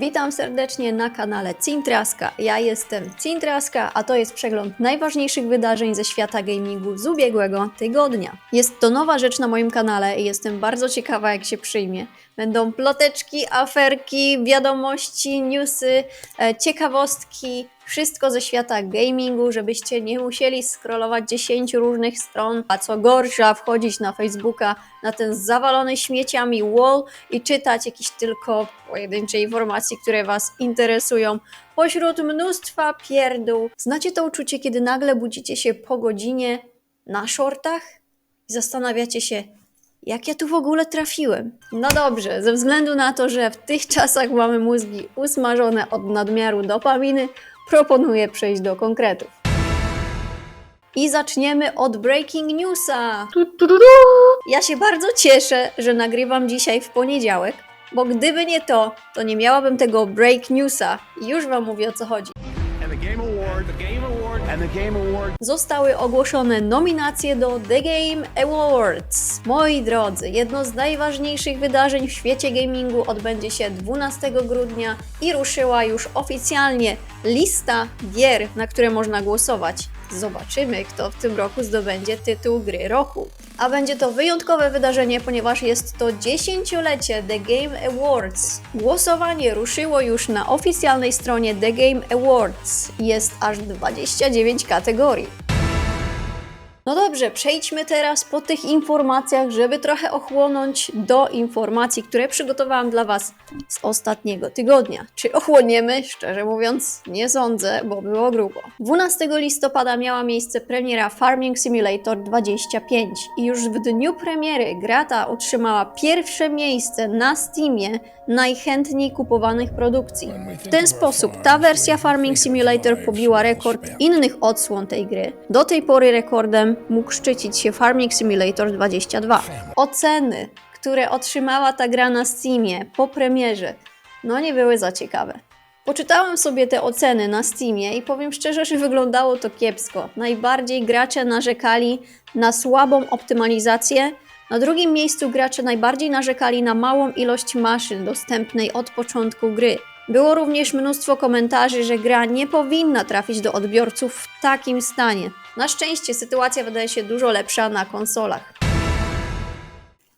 Witam serdecznie na kanale Cintraska. Ja jestem Cintraska, a to jest przegląd najważniejszych wydarzeń ze świata gamingu z ubiegłego tygodnia. Jest to nowa rzecz na moim kanale i jestem bardzo ciekawa, jak się przyjmie. Będą ploteczki, aferki, wiadomości, newsy, e, ciekawostki, wszystko ze świata gamingu, żebyście nie musieli scrollować 10 różnych stron, a co gorsza, wchodzić na Facebooka, na ten zawalony śmieciami wall i czytać jakieś tylko pojedyncze informacje, które Was interesują, pośród mnóstwa pierdół. Znacie to uczucie, kiedy nagle budzicie się po godzinie na shortach i zastanawiacie się, jak ja tu w ogóle trafiłem? No dobrze, ze względu na to, że w tych czasach mamy mózgi usmażone od nadmiaru dopaminy, proponuję przejść do konkretów. I zaczniemy od breaking newsa. Ja się bardzo cieszę, że nagrywam dzisiaj w poniedziałek, bo gdyby nie to, to nie miałabym tego break newsa. I już wam mówię o co chodzi. Zostały ogłoszone nominacje do The Game Awards. Moi drodzy, jedno z najważniejszych wydarzeń w świecie gamingu odbędzie się 12 grudnia i ruszyła już oficjalnie lista gier, na które można głosować. Zobaczymy, kto w tym roku zdobędzie tytuł gry roku. A będzie to wyjątkowe wydarzenie, ponieważ jest to dziesięciolecie The Game Awards. Głosowanie ruszyło już na oficjalnej stronie The Game Awards. Jest aż 29 kategorii. No dobrze, przejdźmy teraz po tych informacjach, żeby trochę ochłonąć do informacji, które przygotowałam dla Was z ostatniego tygodnia. Czy ochłoniemy? Szczerze mówiąc, nie sądzę, bo było grubo. 12 listopada miała miejsce premiera Farming Simulator 25 i już w dniu premiery gra ta otrzymała pierwsze miejsce na Steamie najchętniej kupowanych produkcji. W ten sposób ta wersja Farming Simulator pobiła rekord innych odsłon tej gry. Do tej pory rekordem mógł szczycić się Farming Simulator 22. Oceny, które otrzymała ta gra na Steamie po premierze, no nie były za ciekawe. Poczytałem sobie te oceny na Steamie i powiem szczerze, że wyglądało to kiepsko. Najbardziej gracze narzekali na słabą optymalizację, na drugim miejscu gracze najbardziej narzekali na małą ilość maszyn dostępnej od początku gry. Było również mnóstwo komentarzy, że gra nie powinna trafić do odbiorców w takim stanie. Na szczęście sytuacja wydaje się dużo lepsza na konsolach.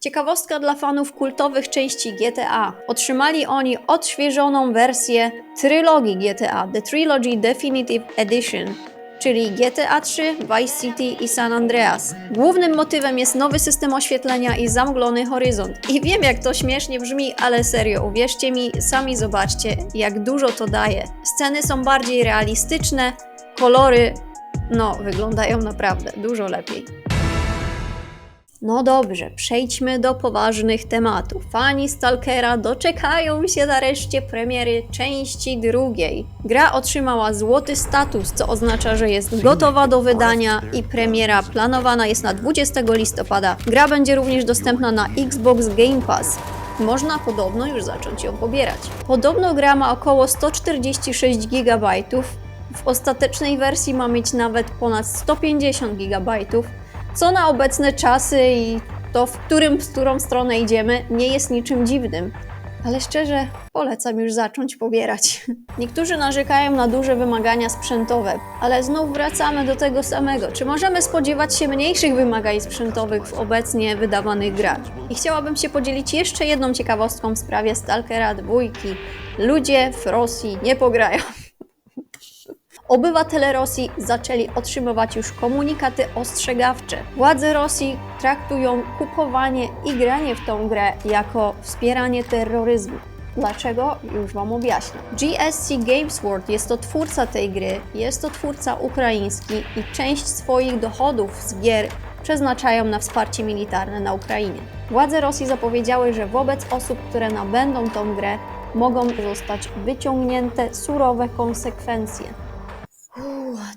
Ciekawostka dla fanów kultowych części GTA. Otrzymali oni odświeżoną wersję trylogii GTA, The Trilogy Definitive Edition, czyli GTA 3, Vice City i San Andreas. Głównym motywem jest nowy system oświetlenia i zamglony horyzont. I wiem jak to śmiesznie brzmi, ale serio, uwierzcie mi, sami zobaczcie jak dużo to daje. Sceny są bardziej realistyczne, kolory, no, wyglądają naprawdę dużo lepiej. No dobrze, przejdźmy do poważnych tematów. Fani Stalkera doczekają się nareszcie premiery części drugiej. Gra otrzymała złoty status, co oznacza, że jest gotowa do wydania i premiera planowana jest na 20 listopada. Gra będzie również dostępna na Xbox Game Pass. Można podobno już zacząć ją pobierać. Podobno gra ma około 146 GB. W ostatecznej wersji ma mieć nawet ponad 150 GB co na obecne czasy i to, w którym, w którą stronę idziemy, nie jest niczym dziwnym. Ale szczerze, polecam już zacząć pobierać. Niektórzy narzekają na duże wymagania sprzętowe, ale znów wracamy do tego samego. Czy możemy spodziewać się mniejszych wymagań sprzętowych w obecnie wydawanych grach? I chciałabym się podzielić jeszcze jedną ciekawostką w sprawie Stalkera 2. Ludzie w Rosji nie pograją. Obywatele Rosji zaczęli otrzymywać już komunikaty ostrzegawcze. Władze Rosji traktują kupowanie i granie w tą grę jako wspieranie terroryzmu. Dlaczego? Już Wam objaśnię. GSC Games World jest to twórca tej gry, jest to twórca ukraiński i część swoich dochodów z gier przeznaczają na wsparcie militarne na Ukrainie. Władze Rosji zapowiedziały, że wobec osób, które nabędą tą grę, mogą zostać wyciągnięte surowe konsekwencje.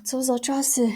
Co za czasy.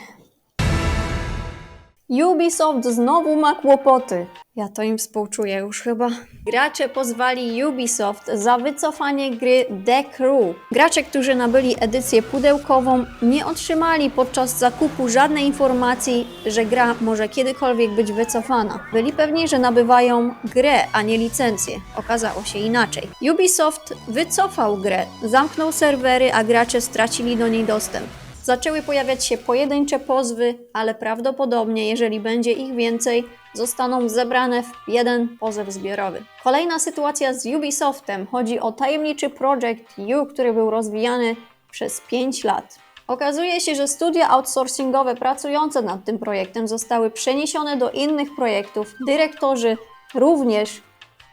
Ubisoft znowu ma kłopoty. Ja to im współczuję już chyba. Gracze pozwali Ubisoft za wycofanie gry The Crew. Gracze, którzy nabyli edycję pudełkową, nie otrzymali podczas zakupu żadnej informacji, że gra może kiedykolwiek być wycofana. Byli pewni, że nabywają grę, a nie licencję. Okazało się inaczej. Ubisoft wycofał grę, zamknął serwery, a gracze stracili do niej dostęp. Zaczęły pojawiać się pojedyncze pozwy, ale prawdopodobnie, jeżeli będzie ich więcej, zostaną zebrane w jeden pozew zbiorowy. Kolejna sytuacja z Ubisoftem. Chodzi o tajemniczy Project U, który był rozwijany przez 5 lat. Okazuje się, że studia outsourcingowe pracujące nad tym projektem zostały przeniesione do innych projektów. Dyrektorzy również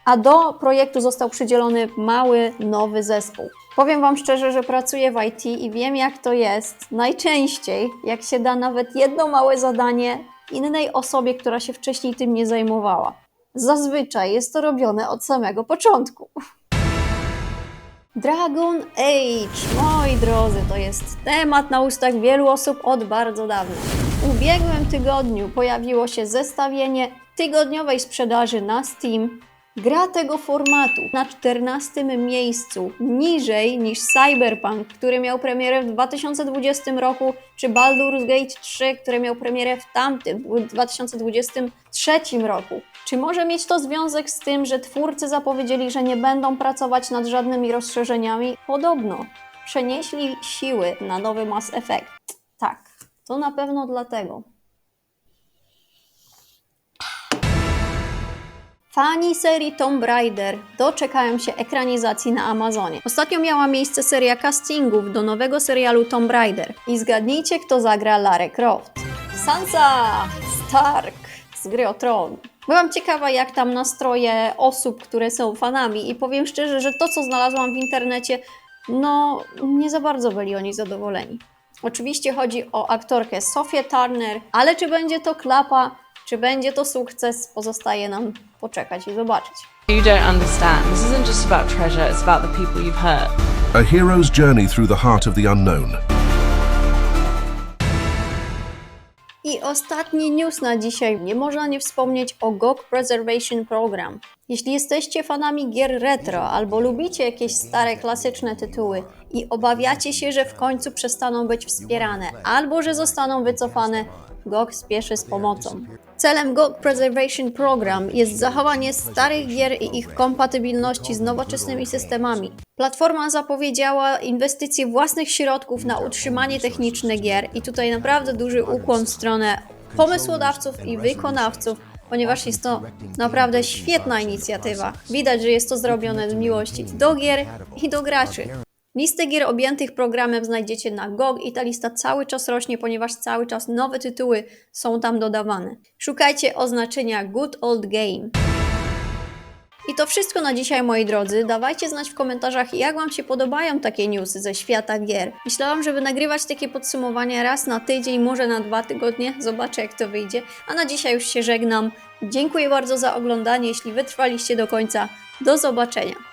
a do projektu został przydzielony mały, nowy zespół. Powiem Wam szczerze, że pracuję w IT i wiem, jak to jest. Najczęściej, jak się da nawet jedno małe zadanie innej osobie, która się wcześniej tym nie zajmowała. Zazwyczaj jest to robione od samego początku. Dragon Age, moi drodzy, to jest temat na ustach wielu osób od bardzo dawna. W ubiegłym tygodniu pojawiło się zestawienie tygodniowej sprzedaży na Steam. Gra tego formatu na 14 miejscu, niżej niż Cyberpunk, który miał premierę w 2020 roku, czy Baldur's Gate 3, który miał premierę w tamtym, w 2023 roku. Czy może mieć to związek z tym, że twórcy zapowiedzieli, że nie będą pracować nad żadnymi rozszerzeniami? Podobno. Przenieśli siły na nowy Mass Effect. Tak, to na pewno dlatego. Fani serii Tomb Raider doczekają się ekranizacji na Amazonie. Ostatnio miała miejsce seria castingów do nowego serialu Tomb Raider. I zgadnijcie, kto zagra Lara Croft. Sansa Stark z gry o Tron. Byłam ciekawa, jak tam nastroje osób, które są fanami, i powiem szczerze, że to, co znalazłam w internecie, no nie za bardzo byli oni zadowoleni. Oczywiście chodzi o aktorkę Sofię Turner, ale czy będzie to klapa, czy będzie to sukces, pozostaje nam poczekać i zobaczyć. You don't understand. This isn't just about treasure, it's about the people you've hurt. A hero's journey through the heart of the unknown. I ostatni news na dzisiaj. Nie można nie wspomnieć o GOG Preservation Program. Jeśli jesteście fanami gier retro albo lubicie jakieś stare, klasyczne tytuły i obawiacie się, że w końcu przestaną być wspierane albo że zostaną wycofane, GOG spieszy z pomocą. Celem GOG Preservation Program jest zachowanie starych gier i ich kompatybilności z nowoczesnymi systemami. Platforma zapowiedziała inwestycje własnych środków na utrzymanie techniczne gier i tutaj naprawdę duży ukłon w stronę pomysłodawców i wykonawców, ponieważ jest to naprawdę świetna inicjatywa. Widać, że jest to zrobione z miłości do gier i do graczy. Listę gier objętych programem znajdziecie na GOG i ta lista cały czas rośnie, ponieważ cały czas nowe tytuły są tam dodawane. Szukajcie oznaczenia Good Old Game. I to wszystko na dzisiaj, moi drodzy. Dawajcie znać w komentarzach, jak Wam się podobają takie newsy ze świata gier. Myślałam, żeby nagrywać takie podsumowania raz na tydzień, może na dwa tygodnie. Zobaczę, jak to wyjdzie. A na dzisiaj już się żegnam. Dziękuję bardzo za oglądanie. Jeśli wytrwaliście do końca, do zobaczenia.